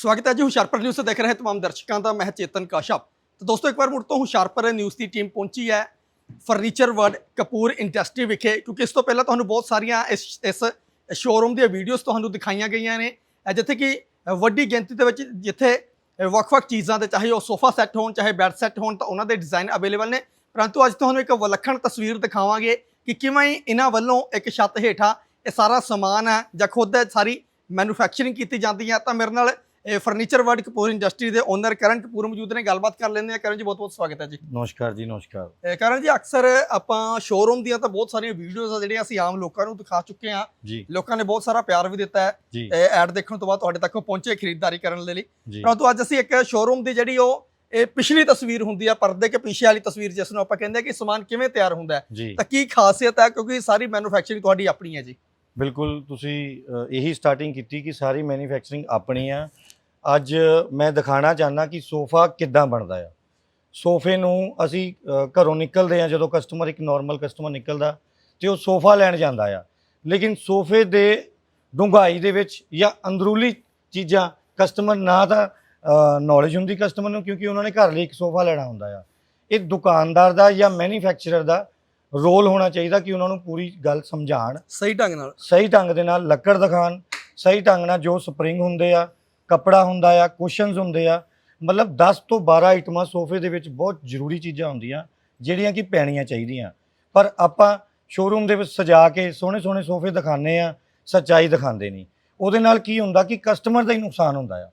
ਸਵਾਗਤ ਹੈ ਜੀ ਹੁਸ਼ਿਆਰਪੁਰ ਨਿਊਜ਼ ਤੇ ਦੇਖ ਰਹੇ ਤਮਾਮ ਦਰਸ਼ਕਾਂ ਦਾ, ਮੈਂ ਚੇਤਨ ਕਾਸ਼ਪ। ਤੇ ਦੋਸਤੋ, ਇੱਕ ਵਾਰ ਮੁੜ ਤੋਂ ਹੁਸ਼ਿਆਰਪੁਰ ਨਿਊਜ਼ ਦੀ ਟੀਮ ਪਹੁੰਚੀ ਹੈ ਫਰਨੀਚਰ ਵਰਡ ਕਪੂਰ ਇੰਡਸਟਰੀ ਵਿਖੇ, ਕਿਉਂਕਿ ਇਸ ਤੋਂ ਪਹਿਲਾਂ ਤੁਹਾਨੂੰ ਬਹੁਤ ਸਾਰੀਆਂ ਇਸ ਇਸ ਸ਼ੋਰੂਮ ਦੀਆਂ ਵੀਡੀਓਜ਼ ਤੁਹਾਨੂੰ ਦਿਖਾਈਆਂ ਗਈਆਂ ਨੇ। ਜਿੱਥੇ ਕਿ ਵੱਡੀ ਗਿਣਤੀ ਦੇ ਵਿੱਚ ਜਿੱਥੇ ਵੱਖ-ਵੱਖ ਚੀਜ਼ਾਂ ਦੇ, ਚਾਹੇ ਉਹ ਸੋਫਾ ਸੈੱਟ ਹੋਣ, ਚਾਹੇ ਬੈੱਡ ਸੈੱਟ ਹੋਣ, ਤਾਂ ਉਹਨਾਂ ਦੇ ਡਿਜ਼ਾਈਨ ਅਵੇਲੇਬਲ ਨੇ। ਪਰੰਤੂ ਅੱਜ ਤੁਹਾਨੂੰ ਇੱਕ ਵਿਲੱਖਣ ਤਸਵੀਰ ਦਿਖਾਵਾਂਗੇ ਕਿ ਕਿਵੇਂ ਇਹਨਾਂ ਵੱਲੋਂ ਇੱਕ ਛੱਤ ਹੇਠਾਂ ਇਹ ਸਾਰਾ ਸਮਾਨ ਹੈ ਜਾਂ ਖੁਦ ਸਾਰੀ ਮੈਨੂਫੈਕਚਰਿੰਗ ਕੀਤੀ ਜਾਂਦੀ ਹੈ। ਤਾਂ ਮੇਰੇ ਨਾਲ ਫਰਨੀਚਰ ਵਰਡ ਕਪੂਰ ਇੰਡਸਟਰੀ ਦੇ ਓਨਰ ਕਰਨ ਕਪੂਰ ਮੌਜੂਦ ਨੇ ਗੱਲਬਾਤ ਕਰ ਲੈਂਦੇ ਆ ਕਰਨ ਜੀ ਬਹੁਤ ਬਹੁਤ ਸਵਾਗਤ ਹੈ ਜੀ। ਨਮਸਕਾਰ ਜੀ ਨਮਸਕਾਰ। ਕਰਨ ਜੀ ਅਕਸਰ ਆਪਾਂ ਸ਼ੋਰੂਮ ਦੀਆਂ ਤਾਂ ਬਹੁਤ ਸਾਰੀਆਂ ਵੀਡੀਓਜ਼ ਆ ਜਿਹੜੀਆਂ ਅਸੀਂ ਆਮ ਲੋਕਾਂ ਨੂੰ ਦਿਖਾ ਚੁੱਕੇ ਜੀ। ਲੋਕਾਂ ਨੇ ਬਹੁਤ ਸਾਰਾ ਪਿਆਰ ਵੀ ਦਿੱਤਾ ਹੈ। ਐਡ ਦੇਖਣ ਤੋਂ ਬਾਅਦ ਤੁਹਾਡੇ ਤੱਕ ਪਹੁੰਚੇ ਖਰੀਦਦਾਰੀ ਕਰਨ ਦੇ ਲਈ। ਪਰੰਤੂ ਅੱਜ ਅਸੀਂ ਇੱਕ ਸ਼ੋਰੂਮ ਦੀ ਜਿਹੜੀ ਉਹ ਇਹ ਪਿਛਲੀ ਤਸਵੀਰ ਹੁੰਦੀ ਆ ਪਰਦੇ ਕੇ ਪਿੱਛੇ ਵਾਲੀ ਤਸਵੀਰ ਜਿਸ ਨੂੰ ਆਪਾਂ ਕਹਿੰਦੇ ਆ ਕਿ ਸਮਾਨ ਕਿਵੇਂ ਤਿਆਰ ਹੁੰਦਾ ਹੈ। ਤਾਂ ਕੀ ਖਾਸੀਅਤ ਹੈ ਕਿਉਂਕਿ ਸਾਰੀ ਮੈਨੂਫੈਕਚਰਿੰਗ ਤੁਹਾਡੀ ਆਪਣੀ ਹੈ ਜੀ। ਬਿਲਕੁਲ ਤੁਸੀਂ ਇਹੀ ਸਟਾਰਟਿੰਗ ਕੀਤੀ ਕਿ ਸਾਰੀ ਮੈਨੂਫੈਕਚਰਿੰਗ ਆਪਣੀ ਆ। ਅੱਜ ਮੈਂ ਦਿਖਾਣਾ ਚਾਹਨਾ ਕਿ ਸੋਫਾ ਕਿੱਦਾਂ ਬਣਦਾ ਆ। ਸੋਫੇ ਨੂੰ ਅਸੀਂ ਘਰੋਂ ਨਿਕਲਦੇ ਆ ਜਦੋਂ ਕਸਟਮਰ ਇੱਕ ਨਾਰਮਲ ਕਸਟਮਰ ਨਿਕਲਦਾ ਤੇ ਉਹ ਸੋਫਾ ਲੈਣ ਜਾਂਦਾ ਆ। ਲੇਕਿਨ ਸੋਫੇ ਦੇ ਡੂੰਘਾਈ ਦੇ ਵਿੱਚ ਜਾਂ ਅੰਦਰੂਲੀ ਚੀਜ਼ਾਂ ਕਸਟਮਰ ਨਾ ਤਾਂ ਨੌਲੇਜ ਹੁੰਦੀ ਕਸਟਮਰ ਨੂੰ ਕਿਉਂਕਿ ਉਹਨਾਂ ਨੇ ਘਰ ਲਈ ਇੱਕ ਸੋਫਾ ਲੈਣਾ ਹੁੰਦਾ ਆ। ਇਹ ਦੁਕਾਨਦਾਰ ਦਾ ਜਾਂ ਮੈਨੂਫੈਕਚਰਰ ਦਾ ਰੋਲ ਹੋਣਾ ਚਾਹੀਦਾ ਕਿ ਉਹਨਾਂ ਨੂੰ ਪੂਰੀ ਗੱਲ ਸਮਝਾਣ ਸਹੀ ਢੰਗ ਨਾਲ। ਸਹੀ ਢੰਗ ਦੇ ਨਾਲ ਲੱਕੜ ਦਿਖਾਣ ਸਹੀ ਢੰਗ ਨਾਲ ਜੋ ਸਪਰਿੰਗ ਹੁੰਦੇ ਆ ਕੱਪੜਾ ਹੁੰਦਾ ਆ ਕੁਸ਼ਨਸ ਹੁੰਦੇ ਆ, ਮਤਲਬ 10 ਤੋਂ 12 ਆਈਟਮਾਂ ਸੋਫੇ ਦੇ ਵਿੱਚ ਬਹੁਤ ਜ਼ਰੂਰੀ ਚੀਜ਼ਾਂ ਹੁੰਦੀਆਂ, ਜਿਹੜੀਆਂ ਕਿ ਪੈਣੀਆਂ ਚਾਹੀਦੀਆਂ। ਪਰ ਆਪਾਂ ਸ਼ੋਰੂਮ ਦੇ ਵਿੱਚ ਸਜਾ ਕੇ ਸੋਹਣੇ ਸੋਹਣੇ ਸੋਫੇ ਦਿਖਾਉਂਦੇ ਆ, ਸੱਚਾਈ ਦਿਖਾਉਂਦੇ ਨਹੀਂ। ਉਹਦੇ ਨਾਲ ਕੀ ਹੁੰਦਾ ਕਿ ਕਸਟਮਰ ਦਾ ਹੀ ਨੁਕਸਾਨ ਹੁੰਦਾ ਆ।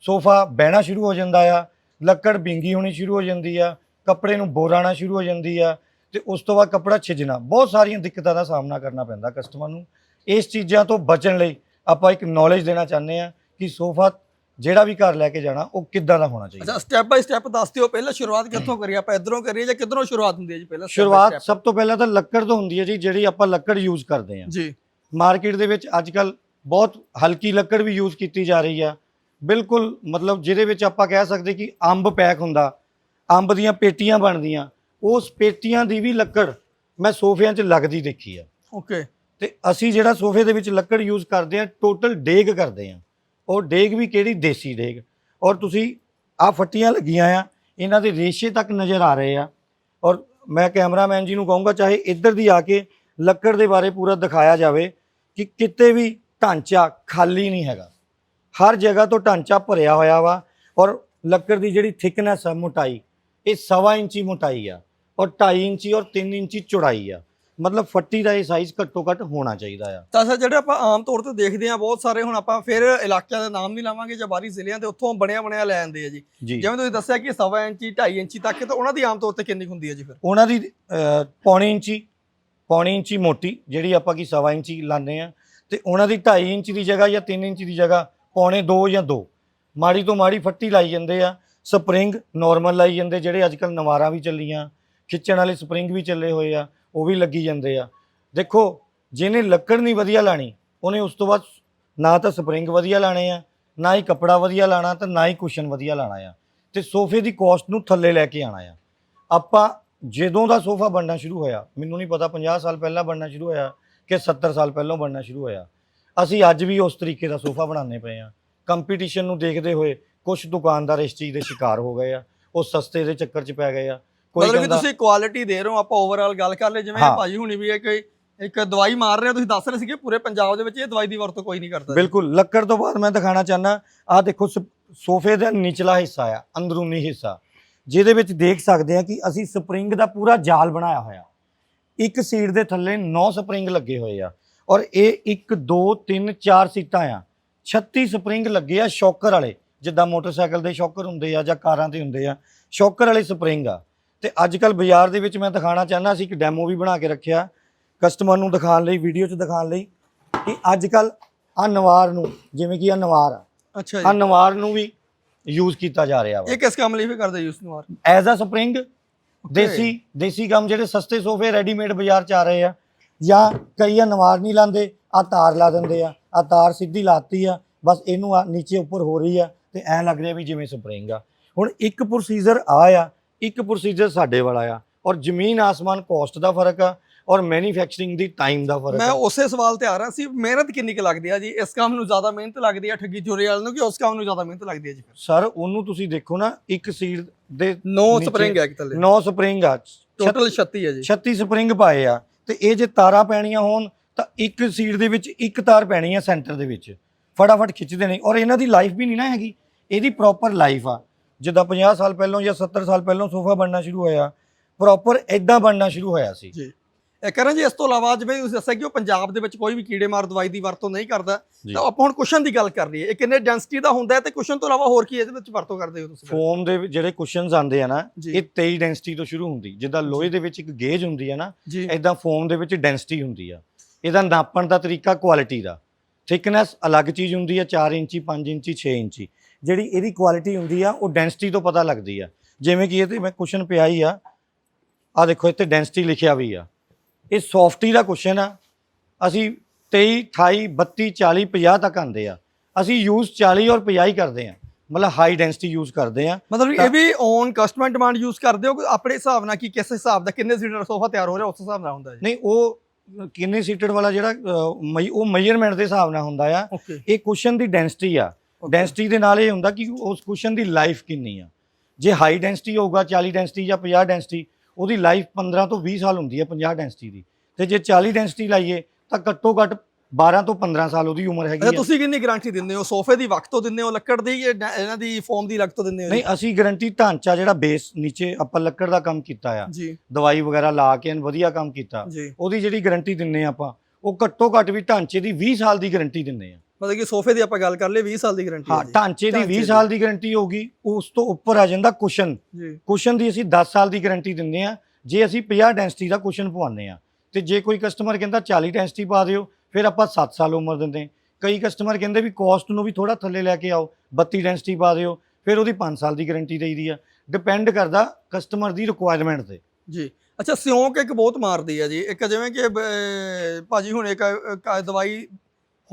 ਸੋਫਾ ਬਹਿਣਾ ਸ਼ੁਰੂ ਹੋ ਜਾਂਦਾ ਆ, ਲੱਕੜ ਬਿੰਗੀ ਹੋਣੀ ਸ਼ੁਰੂ ਹੋ ਜਾਂਦੀ ਆ, ਕੱਪੜੇ ਨੂੰ ਬੋਰ ਸ਼ੁਰੂ ਹੋ ਜਾਂਦੀ ਆ, ਤੇ ਉਸ ਤੋਂ ਬਾਅਦ ਕੱਪੜਾ ਛਿਜਣਾ। ਬਹੁਤ ਸਾਰੀਆਂ ਦਿੱਕਤਾਂ ਦਾ ਸਾਹਮਣਾ ਕਰਨਾ ਪੈਂਦਾ ਕਸਟਮਰ ਨੂੰ। ਇਸ ਚੀਜ਼ਾਂ ਤੋਂ ਬਚਣ ਲਈ ਆਪਾਂ ਇੱਕ ਨੌਲੇਜ ਦੇਣਾ ਚਾਹੁੰਦੇ ਆ ਕਿ ਸੋਫਾ ਜਿਹੜਾ ਵੀ ਘਰ ਲੈ ਕੇ ਜਾਣਾ ਉਹ ਕਿੱਦਾਂ ਦਾ ਹੋਣਾ ਚਾਹੀਦਾ? ਅੱਛਾ ਸਟੈਪ ਬਾਈ ਸਟੈਪ ਦੱਸ ਦਿਓ ਪਹਿਲਾਂ ਸ਼ੁਰੂਆਤ ਕਿੱਥੋਂ ਕਰੀਏ? ਆਪਾਂ ਇਧਰੋਂ ਕਰੀਏ ਜਾਂ ਕਿੱਧਰੋਂ ਸ਼ੁਰੂਆਤ ਹੁੰਦੀ ਹੈ ਜੀ ਪਹਿਲਾਂ ਸ਼ੁਰੂਆਤ? ਸਭ ਤੋਂ ਪਹਿਲਾਂ ਤਾਂ ਲੱਕੜ ਤੋਂ ਹੁੰਦੀ ਹੈ ਜੀ ਜਿਹੜੀ ਆਪਾਂ ਲੱਕੜ ਯੂਜ਼ ਕਰਦੇ ਆ ਜੀ। ਮਾਰਕੀਟ ਦੇ ਵਿੱਚ ਅੱਜ ਕੱਲ ਬਹੁਤ ਹਲਕੀ ਲੱਕੜ ਵੀ ਯੂਜ਼ ਕੀਤੀ ਜਾ ਰਹੀ ਆ। ਬਿਲਕੁਲ ਮਤਲਬ ਜਿਹਦੇ ਵਿੱਚ ਆਪਾਂ ਕਹਿ ਸਕਦੇ ਕਿ ਅੰਬ ਪੈਕ ਹੁੰਦਾ ਅੰਬ ਦੀਆਂ ਪੇਟੀਆਂ ਬਣਦੀਆਂ ਉਸ ਪੇਟੀਆਂ ਦੀ ਵੀ ਲੱਕੜ ਮੈਂ ਸੋਫਿਆਂ 'ਚ ਲੱਗਦੀ ਦੇਖੀ ਆ। ਓਕੇ ਤੇ ਅਸੀਂ ਜਿਹੜਾ ਸੋਫੇ ਦੇ ਵਿੱਚ ਲੱਕੜ ਯੂਜ਼ ਕਰਦੇ ਆ ਟੋਟਲ ਡੇਗ ਕਰਦੇ ਆ ਔਰ ਡੇਗ ਵੀ ਕਿਹੜੀ ਦੇਸੀ ਡੇਗ? ਔਰ ਤੁਸੀਂ ਆ ਫੱਟੀਆਂ ਲੱਗੀਆਂ ਆ, ਇਹਨਾਂ ਦੇ ਰੇਸ਼ੇ ਤੱਕ ਨਜ਼ਰ ਆ ਰਹੇ ਆ। ਔਰ ਮੈਂ ਕੈਮਰਾਮੈਨ ਜੀ ਨੂੰ ਕਹੂੰਗਾ, ਚਾਹੇ ਇੱਧਰ ਦੀ ਆ ਕੇ ਲੱਕੜ ਦੇ ਬਾਰੇ ਪੂਰਾ ਦਿਖਾਇਆ ਜਾਵੇ ਕਿ ਕਿਤੇ ਵੀ ਢਾਂਚਾ ਖਾਲੀ ਨਹੀਂ ਹੈਗਾ। ਹਰ ਜਗ੍ਹਾ ਤੋਂ ਢਾਂਚਾ ਭਰਿਆ ਹੋਇਆ ਵਾ ਔਰ ਲੱਕੜ ਦੀ ਜਿਹੜੀ ਥਿਕਨੈਸ ਆ, ਮੋਟਾਈ, ਇਹ ਸਵਾ ਇੰਚੀ ਮੋਟਾਈ ਆ ਔਰ 2.5 ਇੰਚੀ ਔਰ 3 ਇੰਚੀ ਚੌੜਾਈ ਆ। ਮਤਲਬ ਫੱਟੀ ਦਾ ਇਹ ਸਾਈਜ਼ ਘੱਟੋ ਘੱਟ ਹੋਣਾ ਚਾਹੀਦਾ ਆ। ਤਾਂ ਸਰ ਜਿਹੜੇ ਆਪਾਂ ਆਮ ਤੌਰ ਤੇ ਦੇਖਦੇ ਆ ਬਹੁਤ ਸਾਰੇ ਹੁਣ ਆਪਾਂ ਫਿਰ ਇਲਾਕਿਆਂ ਦੇ ਨਾਮ ਨਹੀਂ ਲਾਵਾਂਗੇ ਜਾਂ ਬਾਹਰੀ ਜ਼ਿਲ੍ਹਿਆਂ ਦੇ ਉੱਥੋਂ ਬਣਿਆ ਬਣਿਆ ਲੈ ਆਉਂਦੇ ਆ ਜੀ। ਜਿਵੇਂ ਤੁਸੀਂ ਦੱਸਿਆ ਕਿ ਸਵਾ ਇੰਚੀ 2.5 ਇੰਚੀ ਤੱਕ ਤਾਂ ਉਹਨਾਂ ਦੀ ਆਮ ਤੌਰ ਤੇ ਕਿੰਨੀ ਹੁੰਦੀ ਹੈ ਜੀ ਫਿਰ? ਉਹਨਾਂ ਦੀ ਪੌਣੀ ਇੰਚੀ ਪੌਣੀ ਇੰਚੀ ਮੋਟੀ ਜਿਹੜੀ ਆਪਾਂ ਕੀ ਸਵਾ ਇੰਚੀ ਲਾਉਂਦੇ ਆ ਤੇ ਉਹਨਾਂ ਦੀ 2.5 ਇੰਚ ਦੀ ਜਗ੍ਹਾ ਜਾਂ 3 ਇੰਚ ਦੀ ਜਗ੍ਹਾ ਪੌਣੇ 2 ਜਾਂ 2 ਮਾੜੀ ਤੋਂ ਮਾੜੀ ਫੱਟੀ ਲਾਈ ਜਾਂਦੇ ਆ। ਸਪਰਿੰਗ ਨਾਰਮਲ ਲਾਈ ਜਾਂਦੇ ਜਿਹੜੇ ਅੱਜ ਕੱਲ ਨਵਾਰਾਂ ਵੀ ਚੱਲੀਆਂ ਖਿੱਚਣ ਵਾਲੇ ਸਪਰਿੰਗ ਵੀ ਚੱਲੇ ਹੋਏ ਆ। ਉਹ ਵੀ ਲੱਗੀ ਜਾਂਦੇ ਆ। ਦੇਖੋ, ਜਿਹਨੇ ਲੱਕੜ ਨਹੀਂ ਵਧੀਆ ਲਾਣੀ, ਉਹਨੇ ਉਸ ਤੋਂ ਬਾਅਦ ਨਾ ਤਾਂ ਸਪਰਿੰਗ ਵਧੀਆ ਲਾਣੇ ਆ, ਨਾ ਹੀ ਕੱਪੜਾ ਵਧੀਆ ਲਾਣਾ ਤੇ ਨਾ ਹੀ ਕੁਸ਼ਨ ਵਧੀਆ ਲਾਣਾ ਆ। ਤੇ ਸੋਫੇ ਦੀ ਕੋਸਟ ਨੂੰ ਥੱਲੇ ਲੈ ਕੇ ਆਣਾ ਆ। ਆਪਾਂ ਜਦੋਂ ਦਾ ਸੋਫਾ ਬਣਨਾ ਸ਼ੁਰੂ ਹੋਇਆ, ਮੈਨੂੰ ਨਹੀਂ ਪਤਾ 50 ਸਾਲ ਪਹਿਲਾਂ ਬਣਨਾ ਸ਼ੁਰੂ ਹੋਇਆ ਕਿ 70 ਸਾਲ ਪਹਿਲਾਂ ਬਣਨਾ ਸ਼ੁਰੂ ਹੋਇਆ। ਅਸੀਂ ਅੱਜ ਵੀ ਉਸ ਤਰੀਕੇ ਦਾ ਸੋਫਾ ਬਣਾਉਂਦੇ ਪਏ ਆ। ਕੰਪੀਟੀਸ਼ਨ ਨੂੰ ਦੇਖਦੇ ਹੋਏ ਕੁਝ ਦੁਕਾਨਦਾਰ ਇਸ ਚੀਜ਼ ਦੇ ਸ਼ਿਕਾਰ ਹੋ ਗਏ ਆ, ਉਹ ਸਸਤੇ ਦੇ ਚੱਕਰ 'ਚ ਪੈ ਗਏ ਆ। ਮਤਲਬ ਕਿ ਤੁਸੀਂ ਕੁਆਲਿਟੀ ਦੇ ਰਹੇ ਹੋ ਆਪਾਂ ਓਵਰਆਲ ਗੱਲ ਕਰ ਲਈ ਜਿਵੇਂ ਹਾਂ। ਭਾਜੀ ਹੁਣੀ ਵੀ ਇੱਕ ਇੱਕ ਦਵਾਈ ਮਾਰ ਰਹੇ ਹੋ ਤੁਸੀਂ ਦੱਸ ਰਹੇ ਸੀਗੇ ਪੂਰੇ ਪੰਜਾਬ ਦੇ ਵਿੱਚ ਇਹ ਦਵਾਈ ਦੀ ਵਰਤੋਂ ਕੋਈ ਨਹੀਂ ਕਰਦਾ। ਬਿਲਕੁਲ ਲੱਕੜ ਤੋਂ ਬਾਅਦ ਮੈਂ ਦਿਖਾਣਾ ਚਾਹਨਾ ਆਹ ਦੇਖੋ ਸੋਫੇ ਦਾ ਨਿਚਲਾ ਹਿੱਸਾ ਆ ਅੰਦਰੂਨੀ ਹਿੱਸਾ ਜਿਹਦੇ ਵਿੱਚ ਦੇਖ ਸਕਦੇ ਆ ਕਿ ਅਸੀਂ ਸਪਰਿੰਗ ਦਾ ਪੂਰਾ ਜਾਲ ਬਣਾਇਆ ਹੋਇਆ ਇੱਕ ਸੀਟ ਦੇ ਥੱਲੇ 9 ਸਪਰਿੰਗ ਲੱਗੇ ਹੋਏ ਆ ਔਰ ਇਹ 1 2 3 4 ਸੀਟਾਂ ਆ 36 ਸਪਰਿੰਗ ਲੱਗੇ ਆ ਸ਼ੌਕਰ ਵਾਲੇ ਜਿੱਦਾਂ ਮੋਟਰਸਾਈਕਲ ਦੇ ਸ਼ੌਕਰ ਹੁੰਦੇ ਆ ਜਾਂ ਕਾਰਾਂ ਤੇ ਹੁੰਦੇ ਆ ਸ਼ੌਕਰ ਵਾਲੇ ਸਪਰਿੰਗ ਆ ਤੇ ਅੱਜ ਕੱਲ ਬਾਜ਼ਾਰ ਦੇ ਵਿੱਚ ਮੈਂ ਦਿਖਾਣਾ ਚਾਹੁੰਦਾ ਸੀ ਇੱਕ ਡੈਮੋ ਵੀ ਬਣਾ ਕੇ ਰੱਖਿਆ ਕਸਟਮਰ ਨੂੰ ਦਿਖਾਉਣ ਲਈ ਵੀਡੀਓ 'ਚ ਦਿਖਾਉਣ ਲਈ ਕਿ ਅੱਜ ਕੱਲ ਆ ਨਵਾਰ ਨੂੰ ਜਿਵੇਂ ਕਿ ਆ ਨਵਾਰ ਆ ਅੱਛਾ ਆ ਜੀ ਨਵਾਰ ਨੂੰ ਵੀ ਯੂਜ਼ ਕੀਤਾ ਜਾ ਰਿਹਾ ਵਾ। ਇਹ ਕਿਸ ਕੰਮ ਲਈ ਵੀ ਕਰਦੇ ਯੂਸ ਨੂੰ ਐਜ਼ ਅ ਸਪਰਿੰਗ ਦੇਸੀ ਦੇਸੀ ਕੰਮ ਜਿਹੜੇ ਸਸਤੇ ਸੋਫੇ ਰੈਡੀਮੇਡ ਬਾਜ਼ਾਰ ਚ ਆ ਰਹੇ ਆ ਜਾਂ ਕਈ ਆ ਨਵਾਰ ਨਹੀਂ ਲਾਉਂਦੇ ਆ ਤਾਰ ਲਾ ਦਿੰਦੇ ਆ ਆ ਤਾਰ ਸਿੱਧੀ ਲਾਤੀ ਆ ਬਸ ਇਹਨੂੰ ਆ ਨੀਚੇ ਉੱਪਰ ਹੋ ਰਹੀ ਆ ਤੇ ਐ ਲੱਗ ਰਿਹਾ ਵੀ ਜਿਵੇਂ ਸਪਰਿੰਗ ਆ। ਹੁਣ ਇੱਕ ਪ੍ਰੋਸੀਜਰ ਆ ਆ ਇੱਕ ਪ੍ਰੋਸੀਜਰ ਸਾਡੇ ਵਾਲਾ ਆ ਔਰ ਜ਼ਮੀਨ ਆਸਮਾਨ ਕੋਸਟ ਦਾ ਫ਼ਰਕ ਆ ਔਰ ਮੈਨੂਫੈਕਚਰਿੰਗ ਦੀ ਟਾਈਮ ਦਾ ਫ਼ਰਕ ਮੈਂ ਉਸੇ ਸਵਾਲ ਤੇ ਆ ਰਿਹਾ ਸੀ ਮਿਹਨਤ ਕਿੰਨੀ ਕੁ ਲੱਗਦੀ ਆ ਜੀ? ਇਸ ਕੰਮ ਨੂੰ ਜ਼ਿਆਦਾ ਮਿਹਨਤ ਲੱਗਦੀ ਆ ਠੱਗੀ ਚੋਰੀ ਵਾਲੇ ਨੂੰ ਕਿ ਉਸ ਕੰਮ ਨੂੰ ਜ਼ਿਆਦਾ ਮਿਹਨਤ ਲੱਗਦੀ ਹੈ ਜੀ ਫਿਰ? ਸਰ ਉਹਨੂੰ ਤੁਸੀਂ ਦੇਖੋ ਨਾ ਇੱਕ ਸੀਟ ਦੇ ਨੋ ਨੀਚੇ- ਸਪਰਿੰਗ ਹੈ ਕਿ ਥੱਲੇ। 9 ਸਪਰਿੰਗ ਆ। ਟੋਟਲ 36 ਹੈ ਜੀ। 36 ਸਪਰਿੰਗ ਪਾਏ ਆ। ਤੇ ਇਹ ਜੇ ਤਾਰਾਂ ਪੈਣੀਆਂ ਹੋਣ ਤਾਂ ਇੱਕ ਸੀਟ ਦੇ ਵਿੱਚ ਇੱਕ ਤਾਰ ਪੈਣੀ ਆ ਸੈਂਟਰ ਦੇ ਵਿੱਚ। ਫਟਾਫਟ ਖਿੱਚਦੇ ਨੇ। ਔਰ ਇਹਨਾਂ ਦੀ ਲਾਈਫ ਵੀ ਨਹੀਂ ਨਾ ਹੈਗੀ। ਇਹਦੀ ਪ੍ਰੋਪਰ ਲਾਈਫ ਆ। ਜਿੱਦਾਂ 50 ਸਾਲ ਪਹਿਲਾਂ ਜਾਂ 70 ਸਾਲ ਪਹਿਲਾਂ ਸੋਫਾ ਬਣਨਾ ਸ਼ੁਰੂ ਹੋਇਆ ਪ੍ਰੋਪਰ ਇਦਾਂ ਬਣਨਾ ਸ਼ੁਰੂ ਹੋਇਆ ਸੀ। ਜੀ। ਇਹ ਕਰਨ ਜੀ ਇਸ ਤੋਂ ਇਲਾਵਾ ਜਿਵੇਂ ਤੁਸੀਂ ਦੱਸਿਆ ਕਿ ਉਹ ਪੰਜਾਬ ਦੇ ਵਿੱਚ ਕੋਈ ਵੀ ਕੀੜੇ ਮਾਰ ਦਵਾਈ ਦੀ ਵਰਤੋਂ ਨਹੀਂ ਕਰਦਾ। ਤਾਂ ਆਪਾਂ ਹੁਣ ਕੁਸ਼ਨ ਦੀ ਗੱਲ ਕਰ ਲਈਏ ਇਹ ਕਿੰਨੇ ਡੈਂਸਿਟੀ ਦਾ ਹੁੰਦਾ ਹੈ ਤੇ ਕੁਸ਼ਨ ਤੋਂ ਇਲਾਵਾ ਹੋਰ ਕੀ ਇਹਦੇ ਵਿੱਚ ਵਰਤੋਂ ਕਰਦੇ ਹੋ ਤੁਸੀਂ? ਫੋਮ ਦੇ ਜਿਹੜੇ ਕੁਸ਼ਨਸ ਆਉਂਦੇ ਆ ਨਾ। ਇਹ 23 ਡੈਂਸਿਟੀ ਤੋਂ ਸ਼ੁਰੂ ਹੁੰਦੀ। ਜਿੱਦਾਂ ਲੋਹੇ ਦੇ ਵਿੱਚ ਇੱਕ ਗੇਜ ਹੁੰਦੀ ਆ ਨਾ ਇਦਾਂ ਫੋਮ ਦੇ ਵਿੱਚ ਡੈਂਸਿਟੀ ਹੁੰਦੀ ਆ। ਇਹਦਾ ਨਾਪਣ ਦਾ ਤਰੀਕਾ ਕੁਆਲਿਟੀ ਦਾ। ਥਿਕਨੈਸ ਅਲੱਗ ਚੀਜ਼ ਹੁੰਦੀ ਆ 4 ਇੰਚੀ 5 ਇੰਚੀ 6 ਇੰਚੀ। ਜਿਹੜੀ ਇਹਦੀ ਕੁਆਲਿਟੀ ਹੁੰਦੀ ਆ ਉਹ ਡੈਂਸਿਟੀ ਤੋਂ ਪਤਾ ਲੱਗਦੀ ਆ। ਜਿਵੇਂ ਕਿ ਇਹ ਤੇ ਮੈਂ ਕੁਸ਼ਨ ਪਿਆ ਹੀ ਆ ਆ ਦੇਖੋ ਇੱਥੇ ਡੈਂਸਿਟੀ ਲਿਖਿਆ ਵੀ ਆ। ਇਹ ਸੌਫਟੀ ਦਾ ਕੁਸ਼ਨ ਆ। ਅਸੀਂ 23 28 32 40 50 ਤੱਕ ਆਉਂਦੇ ਆ। ਅਸੀਂ ਯੂਜ਼ 40 ਔਰ 50 ਹੀ ਕਰਦੇ ਆ। ਮਤਲਬ ਹਾਈ ਡੈਂਸਿਟੀ ਯੂਜ਼ ਕਰਦੇ ਆ। ਮਤਲਬ ਇਹ ਵੀ ਔਨ ਕਸਟਮਰ ਡਿਮਾਂਡ ਯੂਜ਼ ਕਰਦੇ ਹੋ ਆਪਣੇ ਹਿਸਾਬ ਨਾਲ ਕਿ ਕਿਸ ਹਿਸਾਬ ਦਾ ਕਿੰਨੇ ਸੀਟਰ ਸੋਫਾ ਤਿਆਰ ਹੋ ਰਿਹਾ ਉਸ ਹਿਸਾਬ ਨਾਲ ਹੁੰਦਾ ਜੀ? ਨਹੀਂ ਉਹ ਕਿੰਨੇ ਸੀਟਡ ਵਾਲਾ ਜਿਹੜਾ ਉਹ ਮੇਜਰਮੈਂਟ ਦੇ ਹਿਸਾਬ ਨਾਲ ਹੁੰਦਾ ਆ। ਇਹ ਕੁਸ਼ਨ ਦੀ ਡੈਂਸਿਟੀ ਆ। ਡੈਂਸਿਟੀ ਦੇ ਨਾਲ ਇਹ ਹੁੰਦਾ ਕਿ ਉਸ ਕੁਸ਼ਨ ਦੀ ਲਾਈਫ ਕਿੰਨੀ ਆ? ਜੇ ਹਾਈ ਡੈਂਸਿਟੀ ਹੋਊਗਾ 40 ਡੈਂਸਿਟੀ ਜਾਂ 50 ਡੈਂਸਿਟੀ ਉਹਦੀ ਲਾਈਫ 15 ਤੋਂ 20 ਸਾਲ ਹੁੰਦੀ ਹੈ 50 ਡੈਂਸਿਟੀ ਦੀ। ਤੇ ਜੇ 40 ਡੈਂਸਿਟੀ ਲਾਈਏ ਤਾਂ ਘੱਟੋ ਘੱਟ 12 ਤੋਂ 15 ਸਾਲ ਉਹਦੀ ਉਮਰ ਹੈਗੀ ਆ। ਤੁਸੀਂ ਕਿੰਨੀ ਗਾਰੰਟੀ ਦਿੰਦੇ ਹੋ? ਸੋਫੇ ਦੀ ਵਕਤ ਤੋਂ ਦਿੰਦੇ ਹੋ ਲੱਕੜ ਦੀ ਇਹਨਾਂ ਦੀ ਫੋਮ ਦੀ ਲੱਗ ਤੋਂ ਦਿੰਦੇ ਹੋ? ਨਹੀਂ ਅਸੀਂ ਗਾਰੰਟੀ ਢਾਂਚਾ ਜਿਹੜਾ ਬੇਸ ਨੀਚੇ ਆਪਾਂ ਲੱਕੜ ਦਾ ਕੰਮ ਕੀਤਾ ਆ। ਦਵਾਈ ਵਗੈਰਾ ਲਾ ਕੇ ਐਨ ਵਧੀਆ ਕੰਮ ਕੀਤਾ। ਉਹਦੀ ਜਿਹੜੀ ਗਾਰੰਟੀ ਦਿੰਨੇ ਆਪਾਂ ਉਹ ਘੱਟੋ ਘੱਟ ਵੀ ਢਾਂਚੇ ਦੀ 20 ਸਾਲ ਦੀ ਗਾਰੰਟੀ ਦਿੰਨੇ ਆ। ਮਤਲਬ ਕਿ ਸੋਫੇ ਦੀ ਆਪਾਂ ਗੱਲ ਕਰ ਲਈਏ 20 ਸਾਲ ਦੀ ਗਾਰੰਟੀ ਹਾਂ ਢਾਂਚੇ ਦੀ ਢਾਂਚੇ 20 ਦੀ। ਸਾਲ ਦੀ ਗਾਰੰਟੀ ਹੋਗੀ ਉਸ ਤੋਂ ਉੱਪਰ ਆ ਜਾਂਦਾ ਕੁਸ਼ਨ। ਕੁਸ਼ਨ ਦੀ ਅਸੀਂ 10 ਸਾਲ ਦੀ ਗਾਰੰਟੀ ਦਿੰਦੇ ਆ ਜੇ ਅਸੀਂ 50 ਡੈਂਸਿਟੀ ਦਾ ਕੁਸ਼ਨ ਪਵਾਉਂਦੇ ਆ ਤੇ ਜੇ ਕੋਈ ਕਸਟਮਰ ਕਹਿੰਦਾ 40 ਡੈਂਸਿਟੀ ਪਾ ਦਿਓ ਫਿਰ ਆਪਾਂ 7 ਸਾਲ ਉਮਰ ਦਿੰਦੇ ਕਈ ਕਸਟਮਰ ਕਹਿੰਦੇ ਵੀ ਕਾਸਟ ਨੂੰ ਵੀ ਥੋੜਾ ਥੱਲੇ ਲੈ ਕੇ ਆਓ 32 ਡੈਂਸਿਟੀ ਪਾ ਦਿਓ ਫਿਰ ਉਹਦੀ 5 ਸਾਲ ਦੀ ਗਾਰੰਟੀ ਦੇਈਦੀ ਆ। ਡਿਪੈਂਡ ਕਰਦਾ ਕਸਟਮਰ ਦੀ ਰਿਕੁਆਇਰਮੈਂਟ ਤੇ। ਜੀ। ਅੱਛਾ ਸਿਉਂਕ ਇੱਕ ਬਹੁਤ ਮਾਰਦੀ ਹੈ ਜੀ। ਇੱਕ ਜਿਵੇਂ ਕਿ ਭਾਜੀ ਹੁਣ ਇੱਕ ਦਵਾਈ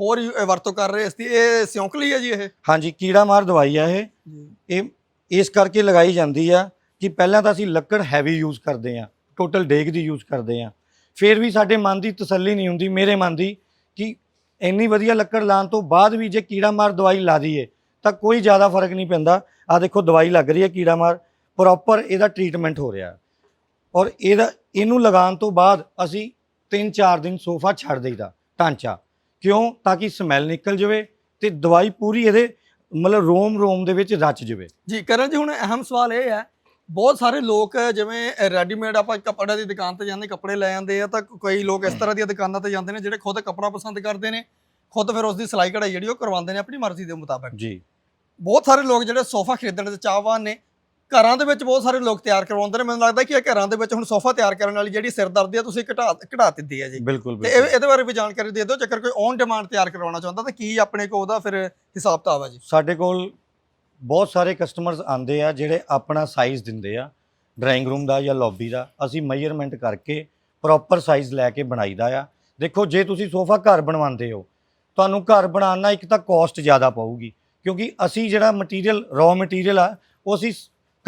ਹੋਰ ਯੂ- ਵਰਤੋਂ ਕਰ ਰਹੇ ਸੀ ਇਹ ਸਿਉਂਕ ਲਈ ਹੈ ਜੀ ਇਹ? ਹਾਂਜੀ ਕੀੜਾ ਮਾਰ ਦਵਾਈ ਆ ਇਹ। ਇਹ ਇਸ ਕਰਕੇ ਲਗਾਈ ਜਾਂਦੀ ਆ ਕਿ ਪਹਿਲਾਂ ਤਾਂ ਅਸੀਂ ਲੱਕੜ ਹੈਵੀ ਯੂਜ਼ ਕਰਦੇ ਆ ਟੋਟਲ ਡੇਗ ਦੀ ਯੂਜ਼ ਕਰਦੇ ਆ। ਫਿਰ ਵੀ ਸਾਡੇ ਮਨ ਦੀ ਤਸੱਲੀ ਨਹੀਂ ਹੁੰਦੀ ਮੇਰੇ ਮਨ ਦੀ ਕਿ ਇੰਨੀ ਵਧੀਆ ਲੱਕੜ ਲਾਉਣ ਤੋਂ ਬਾਅਦ ਵੀ ਜੇ ਕੀੜਾ ਮਾਰ ਦਵਾਈ ਲਾ ਦਈਏ ਤਾਂ ਕੋਈ ਜ਼ਿਆਦਾ ਫ਼ਰਕ ਨਹੀਂ ਪੈਂਦਾ। ਆ ਦੇਖੋ ਦਵਾਈ ਲੱਗ ਰਹੀ ਹੈ ਕੀੜਾ ਮਾਰ ਪ੍ਰੋਪਰ ਇਹਦਾ ਟ੍ਰੀਟਮੈਂਟ ਹੋ ਰਿਹਾ। ਔਰ ਇਹਦਾ ਇਹਨੂੰ ਲਗਾਉਣ ਤੋਂ ਬਾਅਦ ਅਸੀਂ 3-4 ਦਿਨ ਸੋਫਾ ਛੱਡ ਦੇਈਦਾ ਢਾਂਚਾ। ਕਿਉਂ? ਤਾਂ ਕਿ ਸਮੈਲ ਨਿਕਲ ਜਾਵੇ ਤੇ ਦਵਾਈ ਪੂਰੀ ਇਹਦੇ ਮਤਲਬ ਰੋਮ ਰੋਮ ਦੇ ਵਿੱਚ ਰਚ ਜਾਵੇ। ਜੀ ਕਰਨ ਜੀ ਹੁਣ ਅਹਿਮ ਸਵਾਲ ਇਹ ਹੈ ਬਹੁਤ ਸਾਰੇ ਲੋਕ ਜਿਵੇਂ ਰੈਡੀਮੇਡ ਆਪਾਂ ਕੱਪੜੇ ਦੀ ਦੁਕਾਨ ਤੇ ਜਾਂਦੇ ਕੱਪੜੇ ਲੈ ਆਉਂਦੇ ਆ ਤਾਂ ਕਈ ਲੋਕ ਇਸ ਤਰ੍ਹਾਂ ਦੀਆਂ ਦੁਕਾਨਾਂ ਤੇ ਜਾਂਦੇ ਨੇ ਜਿਹੜੇ ਖੁਦ ਕੱਪੜਾ ਪਸੰਦ ਕਰਦੇ ਨੇ ਖੁਦ ਫਿਰ ਉਸ ਦੀ ਸਿਲਾਈ ਕਢਾਈ ਜਿਹੜੀ ਉਹ ਕਰਵਾਉਂਦੇ ਨੇ ਆਪਣੀ ਮਰਜ਼ੀ ਦੇ ਮੁਤਾਬਕ। ਜੀ। ਬਹੁਤ ਸਾਰੇ ਲੋਕ ਜਿਹੜੇ ਸੋਫਾ ਖਰੀਦਣ ਦੇ ਚਾਹਵਾਨ ਨੇ ਘਰਾਂ ਦੇ ਵਿੱਚ ਬਹੁਤ ਸਾਰੇ ਲੋਕ ਤਿਆਰ ਕਰਵਾਉਂਦੇ ਨੇ। ਮੈਨੂੰ ਲੱਗਦਾ ਕਿ ਇਹ ਘਰਾਂ ਦੇ ਵਿੱਚ ਹੁਣ ਸੋਫਾ ਤਿਆਰ ਕਰਨ ਵਾਲੀ ਜਿਹੜੀ ਸਿਰਦਰਦੀ ਆ ਤੁਸੀਂ ਘਟਾ ਘਟਾ ਦਿੱਤੀ ਹੈ ਜੀ। ਬਿਲਕੁਲ ਤੇ ਇਹ- ਇਹਦੇ ਬਾਰੇ ਵੀ ਜਾਣਕਾਰੀ ਦੇ ਦਿਓ ਜੇਕਰ ਕੋਈ ਔਨ ਡਿਮਾਂਡ ਤਿਆਰ ਕਰਵਾਉਣਾ ਚਾਹੁੰਦਾ ਤਾਂ ਕੀ ਆਪਣੇ ਕੋਲ ਉਹਦਾ ਫਿਰ ਹਿਸਾਬ ਕਿਤਾਬ ਹੈ ਜੀ? ਸਾਡੇ ਕੋਲ ਬਹੁਤ ਸਾਰੇ ਕਸਟਮਰਸ ਆਉਂਦੇ ਆ ਜਿਹੜੇ ਆਪਣਾ ਸਾਈਜ਼ ਦਿੰਦੇ ਆ। ਡਰਾਇੰਗ ਰੂਮ ਦਾ ਜਾਂ ਲੌਬੀ ਦਾ। ਅਸੀਂ ਮੈਜ਼ਰਮੈਂਟ ਕਰਕੇ ਪ੍ਰੋਪਰ ਸਾਈਜ਼ ਲੈ ਕੇ ਬਣਾਈਦਾ ਆ। ਦੇਖੋ ਜੇ ਤੁਸੀਂ ਸੋਫਾ ਘਰ ਬਣਵਾਉਂਦੇ ਹੋ ਤੁਹਾਨੂੰ ਘਰ ਬਣਾਉਣ ਇੱਕ ਤਾਂ ਕਾਸਟ ਜ਼ਿਆਦਾ ਪਊਗੀ। ਕਿਉਂਕਿ ਅਸੀਂ ਜਿਹੜਾ ਮਟੀਰੀਅਲ ਰॉ ਮਟੀਰੀਅਲ ਆ ਉਹ ਅਸੀਂ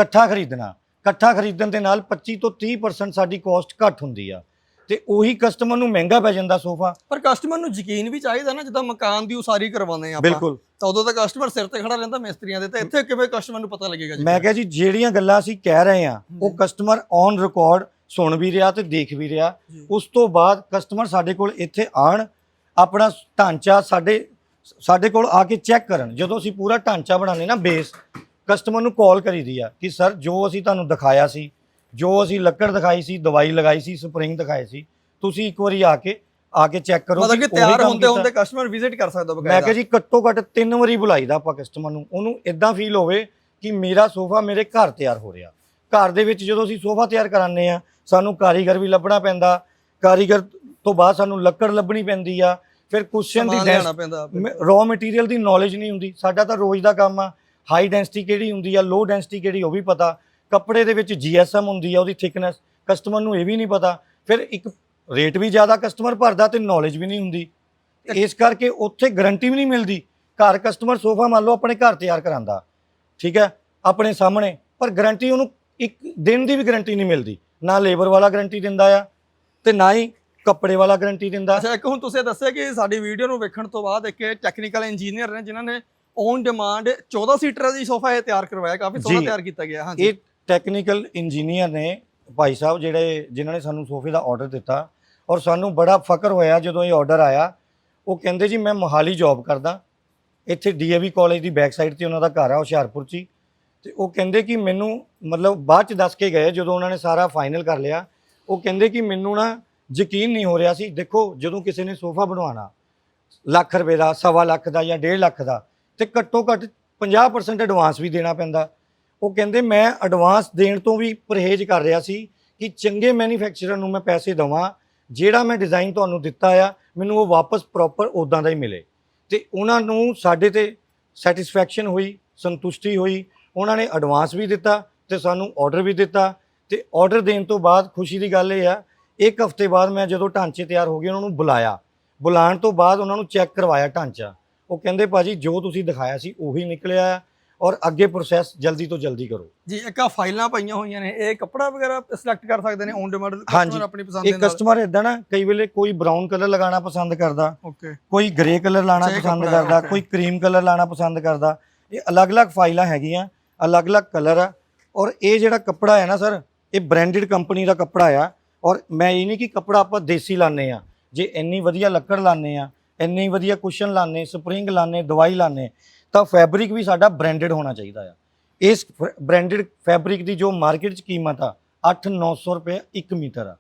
ਇਕੱਠਾ ਖਰੀਦਣਾ ਇਕੱਠਾ ਖਰੀਦਣ ਦੇ ਨਾਲ 25 ਤੋਂ 30% ਸਾਡੀ ਕਾਸਟ ਘੱਟ ਹੁੰਦੀ ਆ। ਤੇ ਉਹੀ ਕਸਟਮਰ ਨੂੰ ਮਹਿੰਗਾ ਪੈ ਜਾਂਦਾ ਸੋਫਾ। ਪਰ ਕਸਟਮਰ ਨੂੰ ਯਕੀਨ ਵੀ ਚਾਹੀਦਾ ਨਾ ਜਿੱਦਾਂ ਮਕਾਨ ਦੀ ਉਸਾਰੀ ਕਰਵਾਉਂਦੇ ਆ ਆਪਾਂ। ਬਿਲਕੁਲ। ਤਾਂ ਉਦੋਂ ਤਾਂ ਕਸਟਮਰ ਸਿਰ ਤੇ ਖੜਾ ਰਹਿੰਦਾ ਮਿਸਤਰੀਆਂ ਦੇ ਤਾਂ। ਇੱਥੇ ਕਿਵੇਂ ਕਸਟਮਰ ਨੂੰ ਪਤਾ ਲੱਗੇਗਾ ਜੀ? ਮੈਂ ਕਿਹਾ ਜੀ ਜਿਹੜੀਆਂ ਗੱਲਾਂ ਅਸੀਂ ਕਹਿ ਰਹੇ ਹਾਂ ਉਹ। ਕਸਟਮਰ ਔਨ ਰਿਕਾਰਡ ਸੁਣ ਵੀ ਰਿਹਾ ਤੇ ਦੇਖ ਵੀ ਰਿਹਾ। ਉਸ ਤੋਂ ਬਾਅਦ ਕਸਟਮਰ ਸਾਡੇ ਕੋਲ ਇੱਥੇ ਆਣ ਆਪਣਾ ਢਾਂਚਾ ਸਾਡੇ ਸਾਡੇ ਕੋਲ ਆ ਕੇ ਚੈੱਕ ਕਰਨ। ਜਦੋਂ ਅਸੀਂ ਪੂਰਾ ਢਾਂਚਾ ਬਣਾਉਂਦੇ ਨਾ ਬੇਸ ਕਸਟਮਰ ਨੂੰ ਕਾਲ ਕਰੀਦੀ ਆ ਕਿ ਸਰ ਜੋ ਅਸੀਂ ਤੁਹਾਨੂੰ ਦਿਖਾਇਆ ਸੀ ਜੋ ਅਸੀਂ ਲੱਕੜ ਦਿਖਾਈ ਸੀ ਦਵਾਈ ਲਗਾਈ ਸੀ ਸਪਰਿੰਗ ਦਿਖਾਈ ਸੀ ਤੁਸੀਂ ਇੱਕ ਵਾਰੀ ਆ ਕੇ ਆ ਕੇ ਚੈੱਕ ਕਰੋ ਮਤਲਬ ਕਿ ਤਿਆਰ ਹੁੰਦੇ। ਹੁੰਦੇ ਕਸਟਮਰ ਵਿਜ਼ਿਟ ਕਰ ਸਕਦਾ ਮੈਂ ਬਕਾਇਦਾ ਕਿਹਾ ਜੀ ਘੱਟੋ ਘੱਟ ਤਿੰਨ ਵਾਰੀ ਬੁਲਾਈਦਾ ਆਪਾਂ ਕਸਟਮਰ ਨੂੰ। ਉਹਨੂੰ ਇਦਾਂ ਫੀਲ ਹੋਵੇ ਕਿ ਮੇਰਾ ਸੋਫਾ ਮੇਰੇ ਘਰ ਤਿਆਰ ਹੋ ਰਿਹਾ। ਘਰ ਦੇ ਵਿੱਚ ਜਦੋਂ ਅਸੀਂ ਸੋਫਾ ਤਿਆਰ ਕਰਾਉਂਦੇ ਆ ਸਾਨੂੰ ਕਾਰੀਗਰ ਵੀ ਲੱਭਣਾ ਪੈਂਦਾ। ਕਾਰੀਗਰ ਤੋਂ ਬਾਅਦ ਸਾਨੂੰ ਲੱਕੜ ਲੱਭਣੀ ਪੈਂਦੀ ਆ। ਫਿਰ ਕੁਸ਼ਨ ਦੀ ਰॉ ਮਟੀਰੀਅਲ ਦੀ ਨੌਲੇਜ ਨਹੀਂ ਹੁੰਦੀ। ਸਾਡਾ ਤਾਂ ਰੋਜ਼ ਦਾ ਕੰਮ ਆ। ਹਾਈ ਡੈਂਸਿਟੀ ਕਿਹੜੀ ਹੁੰਦੀ ਆ ਲੋ ਡੈਂਸਿਟੀ ਕਿਹੜੀ ਉਹ ਵੀ ਪਤਾ। ਕੱਪੜੇ ਦੇ ਵਿੱਚ ਜੀਐਸਐਮ ਹੁੰਦੀ ਆ, ਉਹਦੀ ਥਿਕਨੈਸ ਕਸਟਮਰ ਨੂੰ ਇਹ ਵੀ ਨਹੀਂ ਪਤਾ। ਫਿਰ ਇੱਕ ਰੇਟ ਵੀ ਜ਼ਿਆਦਾ ਕਸਟਮਰ ਭਰਦਾ ਤੇ ਨੌਲੇਜ ਵੀ ਨਹੀਂ ਹੁੰਦੀ। ਇਸ ਕਰਕੇ ਉੱਥੇ ਗਾਰੰਟੀ ਵੀ ਨਹੀਂ ਮਿਲਦੀ। ਘਰ ਕਸਟਮਰ ਸੋਫਾ ਮੰਨ ਲਓ ਆਪਣੇ ਘਰ ਤਿਆਰ ਕਰਾਂਦਾ। ਠੀਕ ਹੈ? ਆਪਣੇ ਸਾਹਮਣੇ। ਪਰ ਗਾਰੰਟੀ ਉਹਨੂੰ ਇੱਕ ਦਿਨ ਦੀ ਵੀ ਗਾਰੰਟੀ ਨਹੀਂ ਮਿਲਦੀ। ਨਾ ਲੇਬਰ ਵਾਲਾ ਗਾਰੰਟੀ ਦਿੰਦਾ ਆ ਤੇ ਨਾ ਹੀ ਕੱਪੜੇ ਵਾਲਾ ਗਾਰੰਟੀ ਦਿੰਦਾ। ਅੱਛਾ, ਇੱਕ ਹੁਣ ਤੁਸੀਂ ਦੱਸਿਆ ਕਿ ਸਾਡੀ ਵੀਡੀਓ ਨੂੰ ਵੇਖਣ ਤੋਂ ਬਾਅਦ ਇੱਕ ਟੈਕਨੀਕਲ ਇੰਜੀਨੀਅਰ ਨੇ ਜਿਨ੍ਹਾਂ ਨੇ ਔਨ ਡਿਮਾਂਡ 14 ਸੀਟਰ ਦੀ ਸੋਫਾ ਇਹ ਤਿਆਰ ਕਰਵਾਇਆ ਕਾਫੀ ਸੋਹਣਾ ਜੀ। ਤਿਆਰ ਕੀਤਾ ਗਿਆ ਹਾਂਜੀ। ਇਹ ਟੈਕਨੀਕਲ ਇੰਜੀਨੀਅਰ ਨੇ ਭਾਈ ਸਾਹਿਬ ਜਿਹੜੇ ਜਿਨ੍ਹਾਂ ਨੇ ਸਾਨੂੰ ਸੋਫੇ ਦਾ ਆਰਡਰ ਦਿੱਤਾ ਔਰ ਸਾਨੂੰ ਬੜਾ ਫਖਰ ਹੋਇਆ ਜਦੋਂ ਇਹ ਆਰਡਰ ਆਇਆ। ਉਹ ਕਹਿੰਦੇ ਜੀ ਮੈਂ ਮੋਹਾਲੀ ਜੌਬ ਕਰਦਾ। ਇੱਥੇ ਡੀਏਵੀ ਕਾਲਜ ਦੀ ਬੈਕ ਸਾਈਡ ਤੇ ਉਹਨਾਂ ਦਾ ਘਰ ਆ ਹੁਸ਼ਿਆਰਪੁਰ 'ਚ ਹੀ। ਤੇ ਉਹ ਕਹਿੰਦੇ ਕਿ ਮੈਨੂੰ ਮਤਲਬ ਬਾਅਦ ਚ ਦੱਸ ਕੇ ਗਏ ਜਦੋਂ ਉਹਨਾਂ ਨੇ ਸਾਰਾ ਫਾਈਨਲ ਕਰ ਲਿਆ। ਉਹ ਕਹਿੰਦੇ ਕਿ ਮੈਨੂੰ ਨਾ ਯਕੀਨ ਨਹੀਂ ਹੋ ਰਿਹਾ ਸੀ। ਦੇਖੋ ਜਦੋਂ ਕਿਸੇ ਨੇ ਸੋਫਾ ਬਣਵਾਉਣਾ ਲੱਖ ਰੁਪਏ ਦਾ ਸਵਾ ਲੱਖ ਦਾ ਜਾਂ 1.5 ਲੱਖ ਦਾ ਤੇ ਘੱਟੋ ਘੱਟ 50% ਐਡਵਾਂਸ ਵੀ ਦੇਣਾ ਪੈਂਦਾ। ਉਹ ਕਹਿੰਦੇ, ਮੈਂ ਐਡਵਾਂਸ ਦੇਣ ਤੋਂ ਵੀ ਪਰਹੇਜ਼ ਕਰ ਰਿਹਾ ਸੀ ਕਿ ਚੰਗੇ ਮੈਨੂਫੈਕਚਰਰ ਨੂੰ ਮੈਂ ਪੈਸੇ ਦਵਾਂ, ਜਿਹੜਾ ਮੈਂ ਡਿਜ਼ਾਈਨ ਤੁਹਾਨੂੰ ਦਿੱਤਾ ਆ, ਮੈਨੂੰ ਉਹ ਵਾਪਸ ਪ੍ਰੋਪਰ ਉਦਾਂ ਦਾ ਹੀ ਮਿਲੇ। ਤੇ ਉਹਨਾਂ ਨੂੰ ਸਾਡੇ ਤੇ ਸੈਟੀਸਫੈਕਸ਼ਨ ਹੋਈ, ਸੰਤੁਸ਼ਟੀ ਹੋਈ। ਉਹਨਾਂ ਨੇ ਐਡਵਾਂਸ ਵੀ ਦਿੱਤਾ ਤੇ ਸਾਨੂੰ ਆਰਡਰ ਵੀ ਦਿੱਤਾ। ਤੇ ਆਰਡਰ ਦੇਣ ਤੋਂ ਬਾਅਦ ਖੁਸ਼ੀ ਦੀ ਗੱਲ ਇਹ ਆ, ਇੱਕ ਹਫ਼ਤੇ ਬਾਅਦ ਮੈਂ ਜਦੋਂ ਢਾਂਚੇ ਤਿਆਰ ਹੋ ਗਏ, ਉਹਨਾਂ ਨੂੰ ਬੁਲਾਇਆ। ਬੁਲਾਉਣ ਤੋਂ ਬਾਅਦ ਉਹਨਾਂ ਨੂੰ ਚੈੱਕ ਕਰਵਾਇਆ ਢਾਂਚਾ। ਉਹ ਕਹਿੰਦੇ ਭਾਜੀ ਜੋ ਤੁਸੀਂ ਦਿਖਾਇਆ ਸੀ ਉਹੀ ਨਿਕਲਿਆ ਆ ਔਰ ਅੱਗੇ ਪ੍ਰੋਸੈਸ ਜਲਦੀ ਤੋਂ ਜਲਦੀ ਕਰੋ। ਜੀ ਇੱਕ ਆ ਫਾਈਲਾਂ ਪਈਆਂ ਹੋਈਆਂ ਨੇ। ਇਹ ਕੱਪੜਾ ਵਗੈਰਾ ਸਿਲੈਕਟ ਕਰ ਸਕਦੇ ਨੇ ਔਨ ਡਿਮਾਂਡ। ਕਸਟਮਰ ਆਪਣੀ ਪਸੰਦ ਦੇ ਇੱਕ ਨਾਲ। ਕਸਟਮਰ ਇਦਾਂ ਨਾ ਕਈ ਵੇਲੇ ਕੋਈ ਬਰਾਊਨ ਕਲਰ ਲਗਾਉਣਾ ਪਸੰਦ ਕਰਦਾ ਓਕੇ ਕੋਈ ਗ੍ਰੇ ਕਲਰ ਲਾਣਾ ਪਸੰਦ ਕਰਦਾ। ਕੋਈ ਕਰੀਮ ਕਲਰ ਲਾਣਾ ਪਸੰਦ ਕਰਦਾ। ਇਹ ਅਲੱਗ-ਅਲੱਗ ਫਾਈਲਾਂ ਹੈਗੀਆਂ ਅਲੱਗ-ਅਲੱਗ ਕਲਰ ਆ। ਔਰ ਇਹ ਜਿਹੜਾ ਕੱਪੜਾ ਹੈ ਨਾ ਸਰ ਇਹ ਬ੍ਰਾਂਡਡ ਕੰਪਨੀ ਦਾ ਕੱਪੜਾ ਆ। ਔਰ ਮੈਂ ਇਹ ਨਹੀਂ ਕਿ ਕੱਪੜਾ ਆਪਾਂ ਦੇਸੀ ਲਾਣੇ ਆ ਜੇ ਇੰਨੀ ਵਧੀਆ ਲੱਕੜ ਲਾਣੇ ਆ ਇੰਨੀ ਵਧੀਆ ਕੁਸ਼ਨ ਲਾਣੇ ਸਪਰਿੰਗ ਲਾਣੇ ਦਵਾਈ ਲਾਣੇ ਤਾਂ ਫੈਬਰਿਕ ਵੀ ਸਾਡਾ ਬ੍ਰਾਂਡਡ ਹੋਣਾ ਚਾਹੀਦਾ ਆ। ਇਸ ਬ੍ਰਾਂਡਡ ਫੈਬਰਿਕ ਦੀ ਜੋ ਮਾਰਕੀਟ 'ਚ ਕੀਮਤ ਆ 8-900 ਰੁਪਏ 1 ਮੀਟਰ ਆ।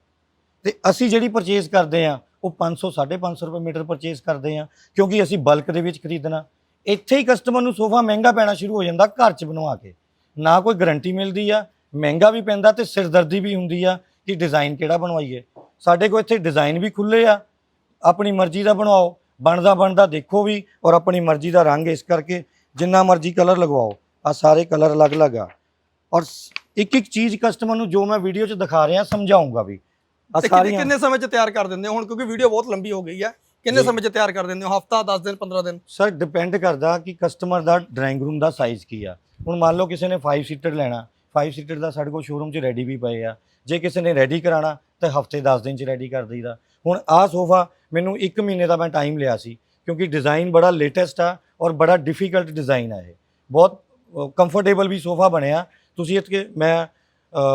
ਤੇ ਅਸੀਂ ਜਿਹੜੀ ਪਰਚੇਸ ਕਰਦੇ ਆ, ਉਹ 500 550 ਰੁਪਏ ਮੀਟਰ ਪਰਚੇਸ ਕਰਦੇ ਆ, ਕਿਉਂਕਿ ਅਸੀਂ ਬਲਕ ਦੇ ਵਿੱਚ ਖਰੀਦਣਾ। ਇੱਥੇ ਹੀ ਕਸਟਮਰ ਨੂੰ ਸੋਫਾ ਮਹਿੰਗਾ ਪੈਣਾ ਸ਼ੁਰੂ ਹੋ ਜਾਂਦਾ ਘਰ 'ਚ ਬਣਵਾ ਕੇ। ਨਾ ਕੋਈ ਗਾਰੰਟੀ ਮਿਲਦੀ ਆ, ਮਹਿੰਗਾ ਵੀ ਪੈਂਦਾ ਤੇ ਸਿਰਦਰਦੀ ਵੀ ਹੁੰਦੀ ਆ ਕਿ ਡਿਜ਼ਾਈਨ ਕਿਹੜਾ ਬਣਵਾਈਏ। ਸਾਡੇ ਕੋਲ ਇੱਥੇ ਡਿਜ਼ਾਈਨ ਵੀ ਖੁੱਲੇ ਆ, ਆਪਣੀ ਮਰਜ਼ੀ ਦਾ ਬਣਵਾਓ। ਬਣਦਾ ਬਣਦਾ ਦੇਖੋ ਵੀ ਔਰ ਆਪਣੀ ਮਰਜ਼ੀ ਦਾ ਰੰਗ ਇਸ ਕਰਕੇ ਜਿੰਨਾ ਮਰਜ਼ੀ ਕਲਰ ਲਗਵਾਓ ਆ ਸਾਰੇ ਕਲਰ ਅਲੱਗ-ਅਲੱਗ ਆ। ਔਰ ਇੱਕ ਇੱਕ ਚੀਜ਼ ਕਸਟਮਰ ਨੂੰ ਜੋ ਮੈਂ ਵੀਡੀਓ 'ਚ ਦਿਖਾ ਰਿਹਾ ਸਮਝਾਉਂਗਾ ਵੀ। ਆ ਸਾਰੀਆਂ ਕਿੰਨੇ ਸਮੇਂ ਚ ਤਿਆਰ ਕਰ ਦਿੰਦੇ ਹੋ? ਹੁਣ ਕਿਉਂਕਿ ਵੀਡੀਓ ਬਹੁਤ ਲੰਬੀ ਹੋ ਗਈ ਹੈ ਕਿੰਨੇ। ਸਮੇਂ ਚ ਤਿਆਰ ਕਰ ਦਿੰਦੇ ਹੋ? ਹਫਤਾ 10 ਦਿਨ 15 ਦਿਨ? ਸਰ ਡਿਪੈਂਡ ਕਰਦਾ ਕਿ ਕਸਟਮਰ ਦਾ ਡਰਾਇੰਗ ਰੂਮ ਦਾ ਸਾਈਜ਼ ਕੀ ਆ। ਹੁਣ ਮੰਨ ਲਓ ਕਿਸੇ ਨੇ 5 ਸੀਟਰ ਲੈਣਾ 5 ਸੀਟਰ ਦਾ ਸਾਡੇ ਕੋਲ ਸ਼ੋਰੂਮ 'ਚ ਰੈਡੀ ਵੀ ਪਏ ਆ। ਜੇ ਕਿਸੇ ਨੇ ਰੈਡੀ ਕਰਾਣਾ ਤਾਂ ਹਫ਼ਤੇ 10 ਦਿਨ 'ਚ ਰੈਡੀ ਕਰ ਦਈਦਾ। ਹੁਣ ਆਹ ਸੋਫਾ ਮੈਨੂੰ 1 ਮਹੀਨੇ ਦਾ ਮੈਂ ਟਾਈਮ ਲਿਆ ਸੀ ਕਿਉਂਕਿ ਡਿਜ਼ਾਈਨ ਬੜਾ ਲੇਟੈਸਟ ਆ ਔਰ ਬੜਾ ਡਿਫਿਕਲਟ ਡਿਜ਼ਾਈਨ ਆ ਇਹ। ਬਹੁਤ ਕੰਫਰਟੇਬਲ ਵੀ ਸੋਫਾ ਬਣਿਆ। ਤੁਸੀਂ ਇੱਥੇ ਮੈਂ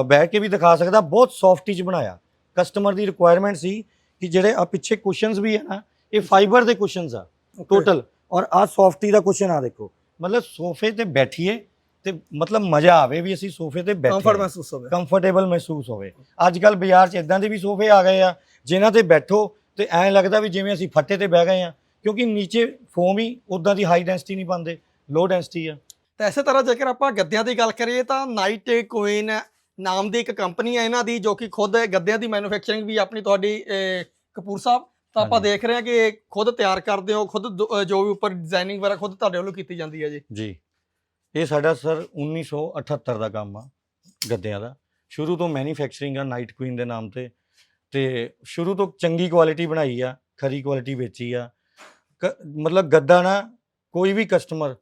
ਬੈਠ ਕੇ ਵੀ ਦਿਖਾ ਸਕਦਾ ਬਹੁਤ ਸੌਫਟੀ 'ਚ ਬਣਾਇਆ। ਕਸਟਮਰ ਦੀ ਰਿਕੁਆਇਰਮੈਂਟ ਸੀ ਕਿ ਜਿਹੜੇ ਆ ਪਿੱਛੇ ਕੁਸ਼ਨਸ ਵੀ ਹੈ ਨਾ ਇਹ ਫਾਈਬਰ ਦੇ ਕੁਸ਼ਨਸ ਆ ਟੋਟਲ ਔਰ ਆ ਸੌਫਟੀ ਦਾ ਕੁਸ਼ਨ ਆ ਦੇਖੋ। ਮਤਲਬ ਸੋਫੇ ਤੇ ਬੈਠੀਏ ਤੇ ਮਤਲਬ ਮਜ਼ਾ ਆਵੇ ਵੀ ਅਸੀਂ ਸੋਫੇ ਤੇ ਕੰਫਰਟ ਬੈਠੇ ਮਹਿਸੂਸ ਹੋਵੇ। ਕੰਫਰਟੇਬਲ ਮਹਿਸੂਸ ਹੋਵੇ। ਅੱਜ ਕੱਲ ਬਾਜ਼ਾਰ 'ਚ ਇਦਾਂ ਦੇ ਵੀ ਸੋਫੇ ਆ ਗਏ ਆ ਜਿਨ੍ਹਾਂ ਤੇ ਬੈਠੋ ਤੇ ਐਂ ਲੱਗਦਾ ਵੀ ਜਿਵੇਂ ਅਸੀਂ ਫੱਟੇ ਤੇ ਬਹਿ ਗਏ ਆ ਕਿਉਂਕਿ ਨੀਚੇ ਫੋਮ ਹੀ ਉਦਾਂ ਦੀ ਹਾਈ ਡੈਂਸਿਟੀ ਨਹੀਂ ਪਾਉਂਦੇ ਲੋ ਡੈਂਸਿਟੀ ਆ। ਤਾਂ ਇਸੇ ਤਰ੍ਹਾਂ ਜੇਕਰ ਆਪਾਂ ਗੱਦਿਆਂ ਦੀ ਗੱਲ ਕਰੀਏ ਤਾਂ ਨਾਈਟ ਕੁਈਨ ਨਾਮ ਦੀ ਇੱਕ ਕੰਪਨੀ ਹੈ ਇਹਨਾਂ ਦੀ ਜੋ ਕਿ ਖੁਦ ਗੱਦਿਆਂ ਦੀ ਮੈਨੂਫੈਕਚਰਿੰਗ ਵੀ ਆਪਣੀ ਤੁਹਾਡੀ ਕਪੂਰ ਸਾਹਿਬ ਤਾਂ ਆਪਾਂ। ਦੇਖ ਰਹੇ ਹਾਂ ਕਿ ਖੁਦ ਤਿਆਰ ਕਰਦੇ ਹੋ ਖੁਦ ਜੋ ਵੀ ਉੱਪਰ ਡਿਜ਼ਾਈਨਿੰਗ ਵਗੈਰਾ ਖੁਦ ਤੁਹਾਡੇ ਵੱਲੋਂ ਕੀਤੀ ਜਾਂਦੀ ਹੈ ਜੀ। ਜੀ। ਇਹ ਸਾਡਾ ਸਰ 1978 ਦਾ ਕੰਮ ਆ, ਗੱਦਿਆਂ ਦਾ। ਸ਼ੁਰੂ ਤੋਂ ਮੈਨੂਫੈਕਚਰਿੰਗ ਆ ਨਾਈਟ ਕੁਈਨ ਦੇ ਨਾਮ ਤੇ। ਤੇ ਸ਼ੁਰੂ ਤੋਂ ਚੰਗੀ ਕੁਆਲਿਟੀ ਬਣਾਈ ਆ, ਖਰੀ ਕੁਆਲਿਟੀ ਵੇਚੀ ਆ। ਕ- ਮਤਲਬ ਗੱਦਾ ਨਾ, ਕੋਈ ਵੀ ਕਸਟਮਰ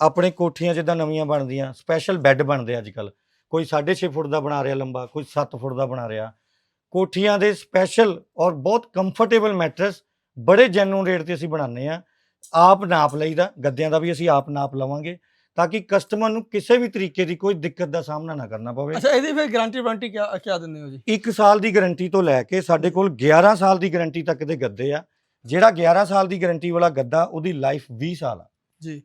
ਆਪਣੇ ਕੋਠੀਆਂ ਜਿੱਦਾਂ ਨਵੀਆਂ ਬਣਦੀਆਂ ਸਪੈਸ਼ਲ ਬੈੱਡ ਬਣਦੇ ਅੱਜ ਕੱਲ ਕੋਈ 6.5 ਫੁੱਟ ਦਾ ਬਣਾ ਰਿਹਾ ਲੰਬਾ, ਕੋਈ 7 ਫੁੱਟ ਦਾ ਬਣਾ ਰਿਹਾ। ਕੋਠੀਆਂ ਦੇ ਸਪੈਸ਼ਲ ਔਰ ਬਹੁਤ ਕੰਫਰਟੇਬਲ ਮੈਟਰਸ ਬੜੇ ਜੈਨੂਨ ਰੇਟ ਤੇ ਅਸੀਂ ਬਣਾਉਂਦੇ ਆ। ਆਪ ਨਾਪ ਲਈਦਾ, ਗੱਦਿਆਂ ਦਾ ਵੀ ਅਸੀਂ ਆਪ ਨਾਪ ਲਵਾਂਗੇ। ਤਾਂ ਕਿ ਕਸਟਮਰ ਨੂੰ ਕਿਸੇ ਵੀ ਤਰੀਕੇ ਦੀ ਕੋਈ ਦਿੱਕਤ ਦਾ ਸਾਹਮਣਾ ਨਾ ਕਰਨਾ ਪਵੇ। ਅੱਛਾ ਇਹਦੀ ਫਿਰ ਗਾਰੰਟੀ ਵਾਰੰਟੀ ਕਿਆ ਕਿਆ ਦਿੰਦੇ ਹੋ ਜੀ? 1 ਸਾਲ ਦੀ ਗਾਰੰਟੀ ਤੋਂ ਲੈ ਕੇ ਸਾਡੇ ਕੋਲ 11 ਸਾਲ ਦੀ ਗਾਰੰਟੀ ਤੱਕ ਦੇ ਗੱਦੇ ਆ। ਜਿਹੜਾ 11 ਸਾਲ ਦੀ ਗਾਰੰਟੀ ਵਾਲਾ ਗੱਦਾ ਉਹਦੀ ਲਾਈਫ 20 ਸਾਲ ਆ। ਜੀ।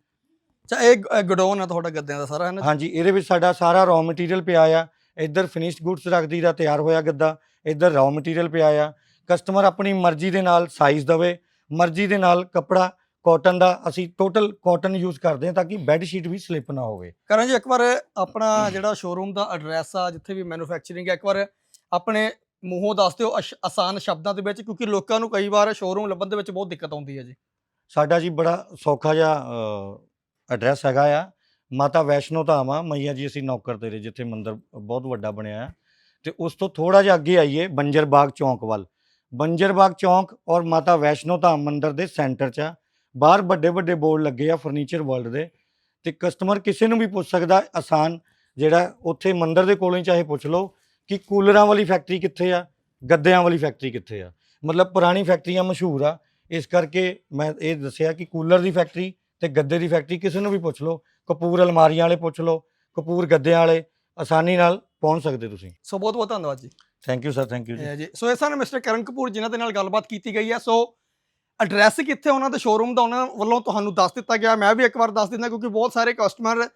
ਅੱਛਾ ਇਹ ਗਡਾਊਨ ਹੈ ਤੁਹਾਡਾ ਗੱਦਿਆਂ ਦਾ ਸਾਰਾ ਹੈ ਨਾ? ਹਾਂਜੀ ਇਹਦੇ ਵਿੱਚ ਸਾਡਾ ਸਾਰਾ ਰॉ ਮਟੀਰੀਅਲ ਪਿਆ ਆ। ਇੱਧਰ ਫਿਨਿਸ਼ਡ ਗੁੱਡਸ ਰੱਖਦੀ ਦਾ ਤਿਆਰ ਹੋਇਆ ਗੱਦਾ ਇੱਧਰ ਰॉ ਮਟੀਰੀਅਲ ਪਿਆ ਆ। ਕਸਟਮਰ ਆਪਣੀ ਮਰਜ਼ੀ ਦੇ ਨਾਲ ਸਾਈਜ਼ ਦਵੇ ਮਰਜ਼ੀ ਦੇ ਨਾਲ ਕੱਪੜਾ ਕਾਟਨ ਦਾ ਅਸੀਂ ਟੋਟਲ ਕਾਟਨ ਯੂਜ਼ ਕਰਦੇ ਹਾਂ ਤਾਂ ਕਿ ਬੈੱਡ ਸ਼ੀਟ ਵੀ ਸਲਿਪ ਨਾ ਹੋਵੇ। ਕਰਨ ਜੀ ਇੱਕ ਵਾਰ ਆਪਣਾ ਜਿਹੜਾ ਸ਼ੋਰੂਮ ਦਾ ਐਡਰੈਸ ਆ ਜਿੱਥੇ ਵੀ ਮੈਨੂਫੈਕਚਰਿੰਗ ਹੈ ਇੱਕ ਵਾਰ ਆਪਣੇ ਮੂੰਹੋਂ ਦੱਸ ਦਿਓ ਆਸਾਨ ਸ਼ਬਦਾਂ ਦੇ ਵਿੱਚ ਕਿਉਂਕਿ ਲੋਕਾਂ ਨੂੰ ਕਈ ਵਾਰ ਸ਼ੋਰੂਮ ਲੱਭਣ ਦੇ ਵਿੱਚ ਬਹੁਤ ਦਿੱਕਤ ਆਉਂਦੀ ਹੈ ਜੀ। ਸਾਡਾ ਜੀ ਬੜਾ ਸੌਖਾ ਜਿਹਾ ਐਡਰੈਸ ਹੈਗਾ ਆ। ਮਾਤਾ ਵੈਸ਼ਨੋ ਧਾਮ ਆ ਮਈਆ ਜੀ ਅਸੀਂ ਨੌਕਰ ਤੇਰੇ ਜਿੱਥੇ ਮੰਦਿਰ ਬਹੁਤ ਵੱਡਾ ਬਣਿਆ ਆ। ਤੇ ਉਸ ਤੋਂ ਥੋੜਾ ਜਿਹਾ ਅੱਗੇ ਆਈਏ ਬੰਜਰ ਬਾਗ ਚੌਂਕ ਵੱਲ। ਬੰਜਰ ਬਾਗ ਚੌਂਕ ਔਰ ਮਾਤਾ ਵੈਸ਼ਨੋ ਧਾਮ ਮੰਦਿਰ ਦੇ ਸੈਂਟਰ 'ਚ ਆ। ਬਾਹਰ ਵੱਡੇ ਵੱਡੇ ਬੋਰਡ ਲੱਗੇ ਆ ਫਰਨੀਚਰ ਵਰਲਡ ਦੇ ਤੇ ਕਸਟਮਰ ਕਿਸੇ ਨੂੰ ਵੀ ਪੁੱਛ ਸਕਦਾ ਆਸਾਨ ਜਿਹੜਾ ਉੱਥੇ ਮੰਦਿਰ ਦੇ ਕੋਲੋਂ ਹੀ ਚਾਹੇ ਪੁੱਛ ਲਓ ਕਿ ਕੂਲਰਾਂ ਵਾਲੀ ਫੈਕਟਰੀ ਕਿੱਥੇ ਆ ਗੱਦਿਆਂ ਵਾਲੀ ਫੈਕਟਰੀ ਕਿੱਥੇ ਆ। ਮਤਲਬ ਪੁਰਾਣੀ ਫੈਕਟਰੀਆਂ ਮਸ਼ਹੂਰ ਆ ਇਸ ਕਰਕੇ ਮੈਂ ਇਹ ਦੱਸਿਆ ਕਿ ਕੂਲਰ ਦੀ ਫੈਕਟਰੀ ਤੇ ਗੱਦੇ ਦੀ ਫੈਕਟਰੀ ਕਿਸੇ ਨੂੰ ਵੀ ਪੁੱਛ ਲਓ ਕਪੂਰ ਅਲਮਾਰੀਆਂ ਵਾਲੇ ਪੁੱਛ ਲਓ ਕਪੂਰ ਗੱਦਿਆਂ ਵਾਲੇ ਆਸਾਨੀ ਨਾਲ ਪਹੁੰਚ ਸਕਦੇ ਤੁਸੀਂ। ਸੋ ਬਹੁਤ ਬਹੁਤ ਧੰਨਵਾਦ ਜੀ। Thank you sir thank you ਜੀ। ਸੋ ਇਹ ਸਨ ਮਿਸਟਰ ਕਰਨ ਕਪੂਰ ਜਿਨ੍ਹਾਂ ਦੇ ਨਾਲ ਗੱਲਬਾਤ ਕੀਤੀ ਗਈ ਹੈ ਸੋ ਐਡਰੈਸ ਕਿੱਥੇ ਉਹਨਾਂ ਦੇ ਸ਼ੋਰੂਮ ਦਾ, ਉਹਨਾਂ ਵੱਲੋਂ ਤੁਹਾਨੂੰ ਦੱਸ ਦਿੱਤਾ ਗਿਆ। ਮੈਂ ਵੀ ਇੱਕ ਵਾਰ ਦੱਸ ਦਿੰਦਾ, ਕਿਉਂਕਿ ਬਹੁਤ ਸਾਰੇ ਕਸਟਮਰ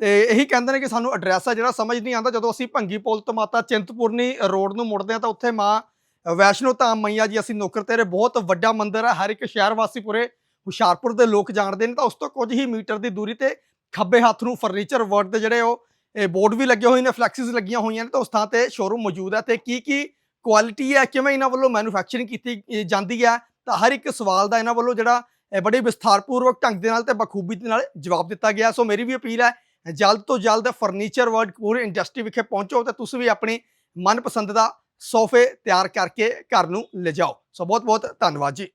ਤੇ ਇਹੀ ਕਹਿੰਦੇ ਨੇ ਕਿ ਸਾਨੂੰ ਐਡਰੈਸ ਆ ਜਿਹੜਾ ਸਮਝ ਨਹੀਂ ਆਉਂਦਾ। ਜਦੋਂ ਅਸੀਂ ਭੰਗੀ ਪੁਲ ਤੋਂ ਮਾਤਾ ਚਿੰਤਪੁਰਨੀ ਰੋਡ ਨੂੰ ਮੁੜਦੇ ਆ, ਤਾਂ ਉੱਥੇ ਮਾਂ ਵੈਸ਼ਨੋ ਧਾਮ ਮਈਆ ਜੀ, ਅਸੀਂ ਨੌਕਰ ਤੇਰੇ ਬਹੁਤ ਵੱਡਾ ਮੰਦਿਰ ਹੈ ਹਰ ਇੱਕ ਸ਼ਹਿਰ ਵਾਸੀ ਪੂਰੇ ਹੁਸ਼ਿਆਰਪੁਰ ਦੇ ਲੋਕ ਜਾਣਦੇ ਨੇ, ਤਾਂ ਉਸ ਤੋਂ ਕੁਝ ਹੀ ਮੀਟਰ ਦੀ ਦੂਰੀ ਤੇ ਖੱਬੇ ਹੱਥ ਨੂੰ ਫਰਨੀਚਰ ਵਰਡ ਦੇ ਜਿਹੜੇ ਉਹ, ਇਹ ਬੋਰਡ ਵੀ ਲੱਗੇ ਹੋਏ ਨੇ ਫਲੈਕਸਿਸ ਲੱਗੀਆਂ ਹੋਈਆਂ ਨੇ, ਤਾਂ ਉਸ ਥਾਂ ਤੇ ਸ਼ੋਰੂਮ ਮੌਜੂਦ ਹੈ ਤੇ ਕੀ ਕੀ ਕੁਆਲਿਟੀ ਹੈ ਕਿਵੇਂ ਇਹਨਾਂ ਵੱਲੋਂ ਮੈਨੂਫੈਕਚਰਿੰਗ ਕੀਤੀ ਜਾਂਦੀ ਹੈ ਤਾਂ ਹਰ ਇੱਕ ਸਵਾਲ ਦਾ ਇਹਨਾਂ ਵੱਲੋਂ ਜਿਹੜਾ, ਇਹ ਬੜੇ ਵਿਸਥਾਰਪੂਰਵਕ ਢੰਗ ਦੇ ਨਾਲ ਤੇ ਬਖੂਬੀ ਦੇ ਨਾਲ ਜਵਾਬ ਦਿੱਤਾ ਗਿਆ। ਸੋ ਮੇਰੀ ਵੀ ਅਪੀਲ ਹੈ, ਜਲਦ ਤੋਂ ਜਲਦ ਫਰਨੀਚਰ ਵਰਡ ਪੂਰੇ ਇੰਡਸਟਰੀ ਵਿਖੇ ਪਹੁੰਚੋ ਤੇ ਤੁਸੀਂ ਵੀ ਆਪਣੀ ਮਨਪਸੰਦ ਦਾ ਸੋਫੇ ਤਿਆਰ ਕਰਕੇ ਘਰ ਨੂੰ ਲਿਜਾਓ। ਸੋ ਬਹੁਤ ਬਹੁਤ ਧੰਨਵਾਦ ਜੀ।